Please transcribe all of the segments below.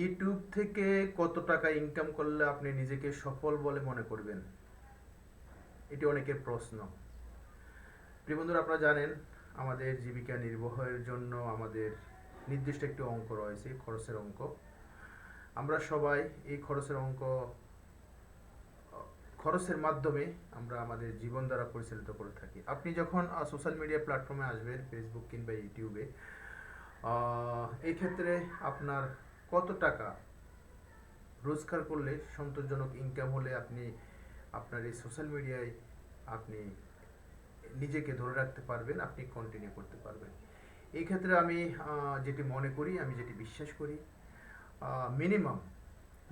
YouTube থেকে কত টাকা ইনকাম করলে আপনি নিজেকে সফল বলে মনে করবেন? এটি অনেকের প্রশ্ন। প্রিয় বন্ধুরা, আপনারা জানেন, আমাদের জীবিকা নির্বাহের জন্য আমাদের নির্দিষ্ট একটি অঙ্ক রয়েছে, খরচের অঙ্ক। আমরা সবাই এই খরচের অঙ্ক, খরচের মাধ্যমে আমরা আমাদের জীবন দ্বারা পরিচালিত করে থাকি। আপনি যখন সোশ্যাল মিডিয়া প্ল্যাটফর্মে আসবেন ফেসবুক কিংবা ইউটিউবে এই ক্ষেত্রে আপনার কত টাকা রোজগার করলে সন্তোষজনক ইনকাম হলে আপনি আপনার এই সোশ্যাল মিডিয়ায় আপনি নিজেকে ধরে রাখতে পারবেন, আপনি কন্টিনিউ করতে পারবেন। এই ক্ষেত্রে আমি যেটি মনে করি, আমি যেটি বিশ্বাস করি মিনিমাম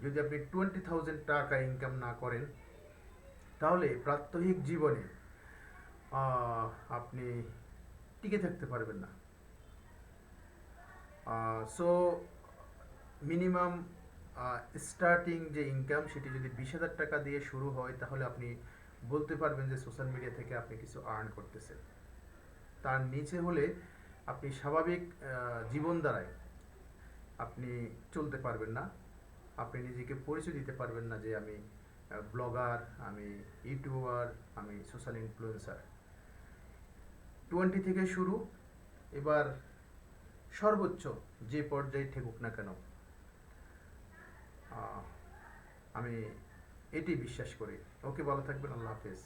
যদি আপনি টোয়েন্টি থাউজেন্ড টাকা ইনকাম না করেন, তাহলে প্রাত্যহিক জীবনে আপনি টিকে থাকতে পারবেন না। সো মিনিমাম স্টার্টিং যে ইনকাম সেটি যদি বিশ হাজার টাকা দিয়ে শুরু হয়, তাহলে আপনি বলতে পারবেন যে সোশ্যাল মিডিয়া থেকে আপনি কিছু আর্ন করতেছেন। তার নিচে হলে আপনি স্বাভাবিক জীবন দ্বারায় আপনি চলতে পারবেন না। আপনি নিজেকে পরিচয় দিতে পারবেন না যে আমি ব্লগার আমি ইউটিউবার আমি সোশ্যাল ইনফ্লুয়েন্সার টোয়েন্টি থেকে শুরু, এবার সর্বোচ্চ যে পর্যায়ে ঠেকুক না কেন আমি এটি বিশ্বাস করি। ওকে ভালো থাকবেন আল্লাহ হাফেজ।